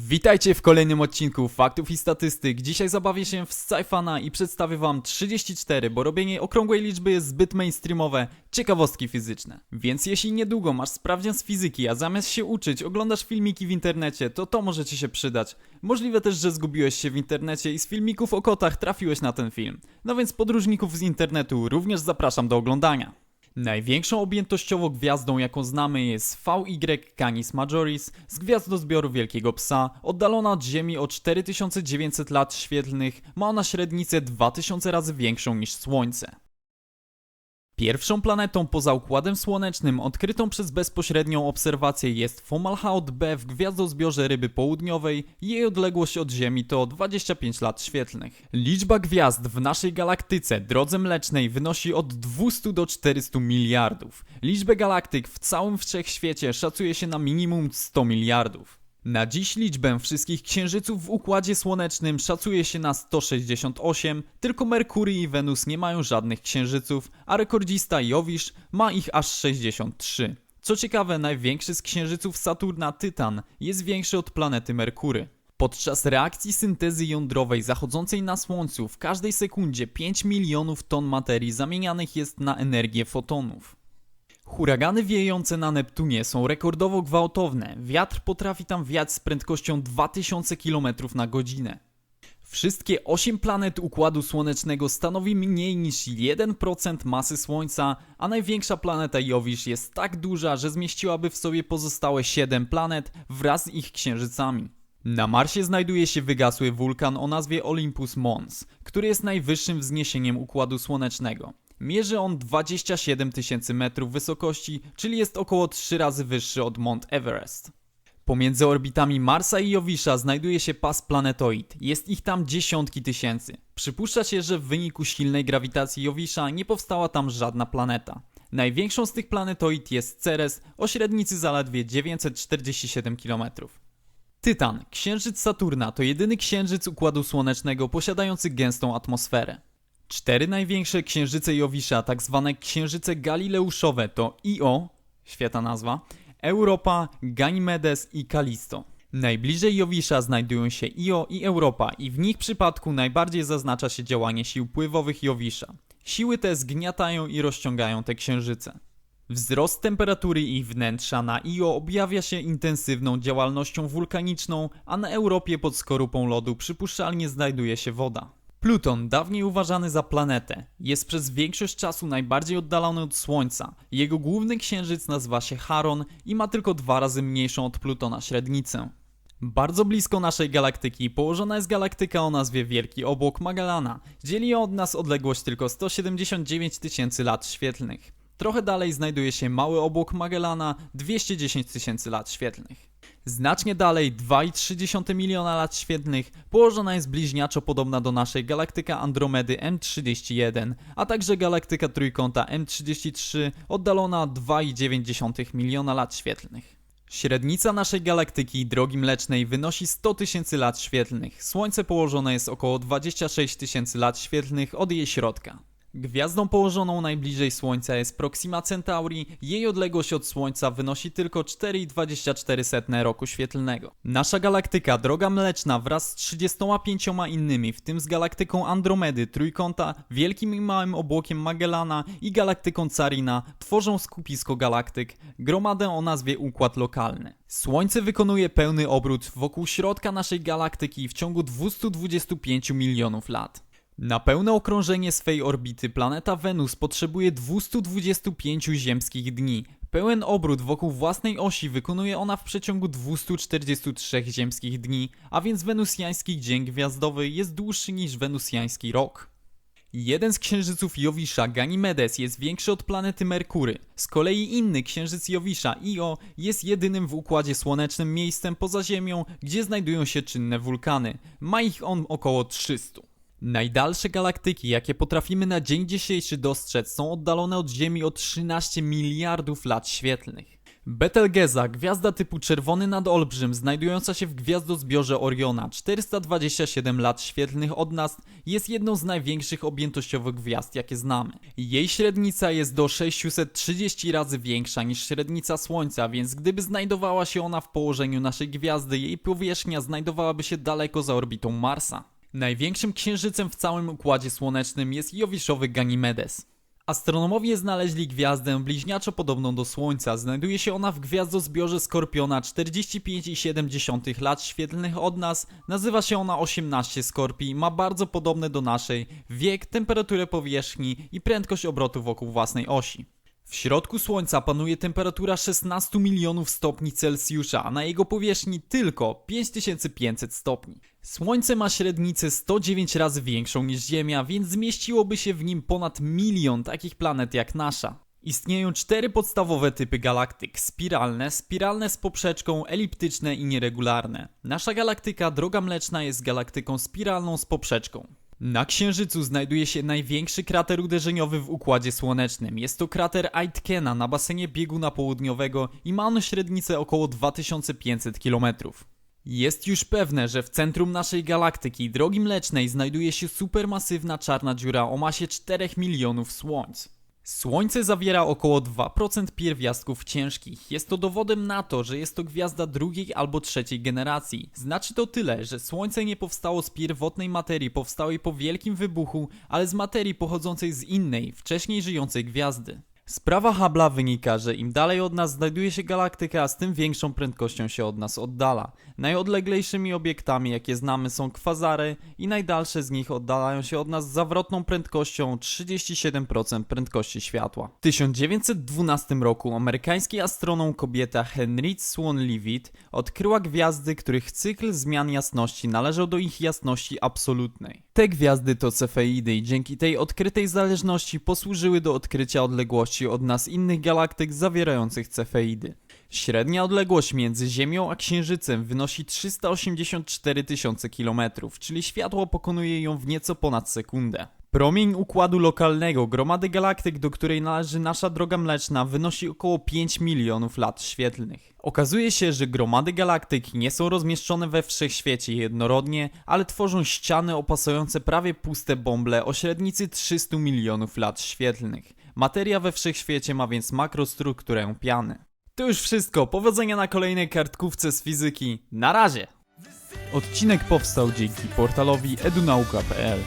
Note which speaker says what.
Speaker 1: Witajcie w kolejnym odcinku Faktów i Statystyk. Dzisiaj zabawię się w Sci-Fana i przedstawię wam 34, bo robienie okrągłej liczby jest zbyt mainstreamowe, ciekawostki fizyczne. Więc jeśli niedługo masz sprawdzian z fizyki, a zamiast się uczyć oglądasz filmiki w internecie, to to może ci się przydać. Możliwe też, że zgubiłeś się w internecie i z filmików o kotach trafiłeś na ten film. No więc podróżników z internetu również zapraszam do oglądania. Największą objętościowo gwiazdą, jaką znamy, jest VY Canis Majoris z gwiazdozbioru Wielkiego Psa, oddalona od Ziemi o 4900 lat świetlnych, ma ona średnicę 2000 razy większą niż Słońce. Pierwszą planetą poza Układem Słonecznym odkrytą przez bezpośrednią obserwację jest Fomalhaut B w gwiazdozbiorze Ryby Południowej. Jej odległość od Ziemi to 25 lat świetlnych. Liczba gwiazd w naszej galaktyce, drodze mlecznej, wynosi od 200 do 400 miliardów. Liczbę galaktyk w całym wszechświecie szacuje się na minimum 100 miliardów. Na dziś liczbę wszystkich księżyców w Układzie Słonecznym szacuje się na 168, tylko Merkury i Wenus nie mają żadnych księżyców, a rekordzista Jowisz ma ich aż 63. Co ciekawe, największy z księżyców Saturna, Tytan, jest większy od planety Merkury. Podczas reakcji syntezy jądrowej zachodzącej na Słońcu w każdej sekundzie 5 milionów ton materii zamienianych jest na energię fotonów. Huragany wiejące na Neptunie są rekordowo gwałtowne. Wiatr potrafi tam wiać z prędkością 2000 km na godzinę. Wszystkie 8 planet Układu Słonecznego stanowi mniej niż 1% masy Słońca, a największa planeta Jowisz jest tak duża, że zmieściłaby w sobie pozostałe 7 planet wraz z ich księżycami. Na Marsie znajduje się wygasły wulkan o nazwie Olympus Mons, który jest najwyższym wzniesieniem Układu Słonecznego. Mierzy on 27 tysięcy metrów wysokości, czyli jest około 3 razy wyższy od Mount Everest. Pomiędzy orbitami Marsa i Jowisza znajduje się pas planetoid. Jest ich tam dziesiątki tysięcy. Przypuszcza się, że w wyniku silnej grawitacji Jowisza nie powstała tam żadna planeta. Największą z tych planetoid jest Ceres o średnicy zaledwie 947 km. Tytan, księżyc Saturna, to jedyny księżyc Układu Słonecznego posiadający gęstą atmosferę. Cztery największe księżyce Jowisza, tak zwane księżyce galileuszowe to Io, świetna nazwa, Europa, Ganymedes i Kalisto. Najbliżej Jowisza znajdują się Io i Europa i w nich przypadku najbardziej zaznacza się działanie sił pływowych Jowisza. Siły te zgniatają i rozciągają te księżyce. Wzrost temperatury ich wnętrza na Io objawia się intensywną działalnością wulkaniczną, a na Europie pod skorupą lodu przypuszczalnie znajduje się woda. Pluton, dawniej uważany za planetę, jest przez większość czasu najbardziej oddalony od Słońca. Jego główny księżyc nazywa się Charon i ma tylko dwa razy mniejszą od Plutona średnicę. Bardzo blisko naszej galaktyki położona jest galaktyka o nazwie Wielki Obłok Magellana. Dzieli od nas odległość tylko 179 tysięcy lat świetlnych. Trochę dalej znajduje się Mały Obłok Magellana 210 tysięcy lat świetlnych. Znacznie dalej, 2,3 miliona lat świetlnych, położona jest bliźniaczo podobna do naszej galaktyka Andromedy M31, a także galaktyka trójkąta M33 oddalona 2,9 miliona lat świetlnych. Średnica naszej galaktyki drogi mlecznej wynosi 100 tysięcy lat świetlnych. Słońce położone jest około 26 tysięcy lat świetlnych od jej środka. Gwiazdą położoną najbliżej Słońca jest Proxima Centauri. Jej odległość od Słońca wynosi tylko 4,24 roku świetlnego. Nasza galaktyka, droga mleczna, wraz z 35 innymi, w tym z galaktyką Andromedy, Trójkąta, Wielkim i Małym Obłokiem Magellana i galaktyką Carina, tworzą skupisko galaktyk, gromadę o nazwie Układ Lokalny. Słońce wykonuje pełny obrót wokół środka naszej galaktyki w ciągu 225 milionów lat. Na pełne okrążenie swej orbity planeta Wenus potrzebuje 225 ziemskich dni. Pełen obrót wokół własnej osi wykonuje ona w przeciągu 243 ziemskich dni, a więc wenusjański dzień gwiazdowy jest dłuższy niż wenusjański rok. Jeden z księżyców Jowisza, Ganymedes, jest większy od planety Merkury. Z kolei inny księżyc Jowisza, Io, jest jedynym w Układzie Słonecznym miejscem poza Ziemią, gdzie znajdują się czynne wulkany. Ma ich on około 300. Najdalsze galaktyki, jakie potrafimy na dzień dzisiejszy dostrzec, są oddalone od Ziemi o 13 miliardów lat świetlnych. Betelgeza, gwiazda typu czerwony nad Olbrzym, znajdująca się w gwiazdozbiorze Oriona, 427 lat świetlnych od nas, jest jedną z największych objętościowych gwiazd, jakie znamy. Jej średnica jest do 630 razy większa niż średnica Słońca, więc gdyby znajdowała się ona w położeniu naszej gwiazdy, jej powierzchnia znajdowałaby się daleko za orbitą Marsa. Największym księżycem w całym Układzie Słonecznym jest Jowiszowy Ganymedes. Astronomowie znaleźli gwiazdę bliźniaczo podobną do Słońca. Znajduje się ona w gwiazdozbiorze Skorpiona 45,7 lat świetlnych od nas. Nazywa się ona 18 Skorpii, ma bardzo podobne do naszej wiek, temperaturę powierzchni i prędkość obrotu wokół własnej osi. W środku Słońca panuje temperatura 16 milionów stopni Celsjusza, a na jego powierzchni tylko 5500 stopni. Słońce ma średnicę 109 razy większą niż Ziemia, więc zmieściłoby się w nim ponad milion takich planet jak nasza. Istnieją cztery podstawowe typy galaktyk: spiralne, spiralne z poprzeczką, eliptyczne i nieregularne. Nasza galaktyka Droga Mleczna jest galaktyką spiralną z poprzeczką. Na Księżycu znajduje się największy krater uderzeniowy w Układzie Słonecznym. Jest to krater Aitkena na basenie bieguna południowego i ma on średnicę około 2500 km. Jest już pewne, że w centrum naszej galaktyki Drogi Mlecznej znajduje się supermasywna czarna dziura o masie 4 milionów słońc. Słońce zawiera około 2% pierwiastków ciężkich. Jest to dowodem na to, że jest to gwiazda drugiej albo trzeciej generacji. Znaczy to tyle, że Słońce nie powstało z pierwotnej materii powstałej po wielkim wybuchu, ale z materii pochodzącej z innej, wcześniej żyjącej gwiazdy. Z prawa Hubble'a wynika, że im dalej od nas znajduje się galaktyka, z tym większą prędkością się od nas oddala. Najodleglejszymi obiektami, jakie znamy, są kwazary i najdalsze z nich oddalają się od nas z zawrotną prędkością 37% prędkości światła. W 1912 roku amerykański astronom kobieta Henriette Swan Leavitt odkryła gwiazdy, których cykl zmian jasności należał do ich jasności absolutnej. Te gwiazdy to cefeidy i dzięki tej odkrytej zależności posłużyły do odkrycia odległości od nas innych galaktyk zawierających cefeidy. Średnia odległość między Ziemią a Księżycem wynosi 384 tysiące kilometrów, czyli światło pokonuje ją w nieco ponad sekundę. Promień układu lokalnego gromady galaktyk, do której należy nasza droga mleczna, wynosi około 5 milionów lat świetlnych. Okazuje się, że gromady galaktyk nie są rozmieszczone we wszechświecie jednorodnie, ale tworzą ściany opasujące prawie puste bąble o średnicy 300 milionów lat świetlnych. Materia we wszechświecie ma więc makrostrukturę piany. To już wszystko. Powodzenia na kolejnej kartkówce z fizyki. Na razie! Odcinek powstał dzięki portalowi edunauka.pl